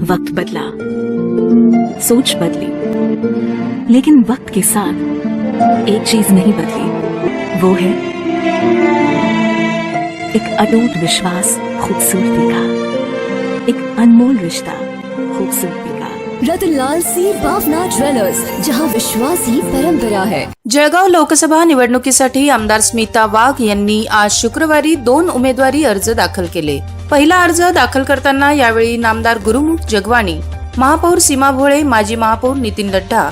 वक्त बदला। सोच बदली। लेकिन वक्त के साथ एक चीज़ नहीं बदली। वो है एक अटूट विश्वास खूबसूरती का। एक अनमोल रिश्ता खूबसूरती का। रतनलाल सी बाफना ज्वेलर्स जहाँ विश्वास ही परंपरा है। जळगाव लोकसभा निवडणुकीसाठी आमदार स्मिता वाघ यांनी आज शुक्रवारी दोन उमेदवारी अर्ज़ दाखल केले. पहिला अर्ज दाखल करताना यावेळी नामदार गुरुमुख जगवाणी महापौर सीमा भोळे माजी महापौर नितीन लड्ढा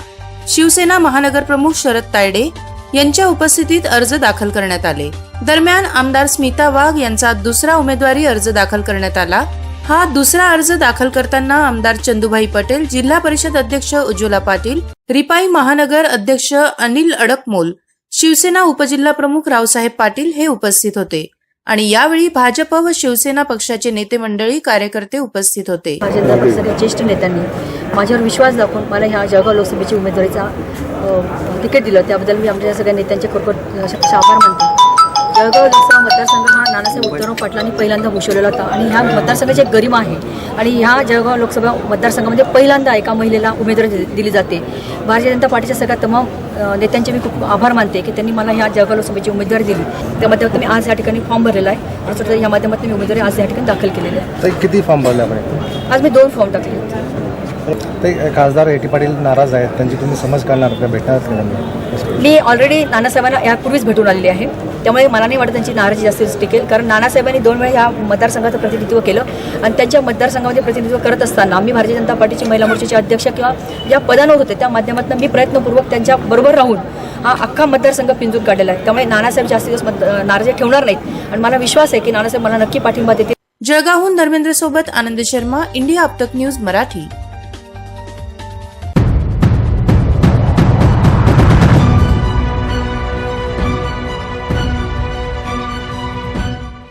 शिवसेना महानगर प्रमुख शरद तायडे यांच्या उपस्थितीत अर्ज दाखल करण्यात आले. दरम्यान आमदार स्मिता वाघ यांचा दुसरा उमेदवारी अर्ज दाखल करण्यात आला. हा दुसरा अर्ज दाखल करताना आमदार चंदुभाई पटेल जिल्हा परिषद अध्यक्ष उज्ज्वला पाटील रिपाई महानगर अध्यक्ष अनिल अडकमोल शिवसेना उपजिल्हा प्रमुख रावसाहेब पाटील हे उपस्थित होते. आणि यावेळी भाजप व शिवसेना पक्षाचे नेते मंडळी कार्यकर्ते उपस्थित होते. भारतीय पक्षाच्या ज्येष्ठ नेत्यांनी माझ्यावर विश्वास दाखवून मला ह्या जळगाव लोकसभेची उमेदवारीचा तिकीट दिलं. त्याबद्दल मी आमच्या सगळ्या नेत्यांचे खरोखर आभार मानतो. जळगाव पाटलांनी पहिल्यांदा घोषवलेला होता. आणि ह्या मतदारसंघाची एक गरिमा आहे आणि ह्या जळगाव लोकसभा मतदारसंघामध्ये पहिल्यांदा एका महिलेला उमेदवारी दिली जाते. भारतीय जनता पार्टीच्या सगळ्या तमाम नेत्यांचे मी खूप आभार मानते की त्यांनी मला ह्या जळगाव लोकसभेची उमेदवारी दिली. त्या माध्यमातून मी आज या ठिकाणी फॉर्म भरलेला आहे. तसं या माध्यमातून मी उमेदवारी आज या ठिकाणी दाखल केलेली आहे. किती फॉर्म भरले आज मी दोन फॉर्म टाकले. ते खासदार एटी पाटील नाराज आहेत. त्यांची तुम्ही समज काढणार का भेटणार मी ऑलरेडी नानासाहेबांना यापूर्वीच भेटून आलेली आहे. त्यामुळे मला नाही वाटत त्यांची नाराजी जास्त टिकेल कारण नानासाहेबांनी दोन वेळा ह्या मतदारसंघाचं प्रतिनिधित्व केलं आणि त्यांच्या मतदारसंघामध्ये प्रतिनिधित्व करत असताना आम्ही भारतीय जनता पार्टीची महिला मोर्चाचे अध्यक्ष किंवा ज्या पदांवर होते त्या माध्यमातून मी प्रयत्नपूर्वक त्यांच्या बरोबर राहून हा अख्खा मतदारसंघ पिंजून काढलेला आहे. त्यामुळे नानासाहेब जास्तीत जास्त मत नाराजी ठेवणार नाहीत. आणि मला विश्वास आहे की नानासाहेब मला नक्की पाठिंबा देतील. जळगावहून धर्मेंद्र सोबत आनंद शर्मा इंडिया अपतक न्यूज मराठी.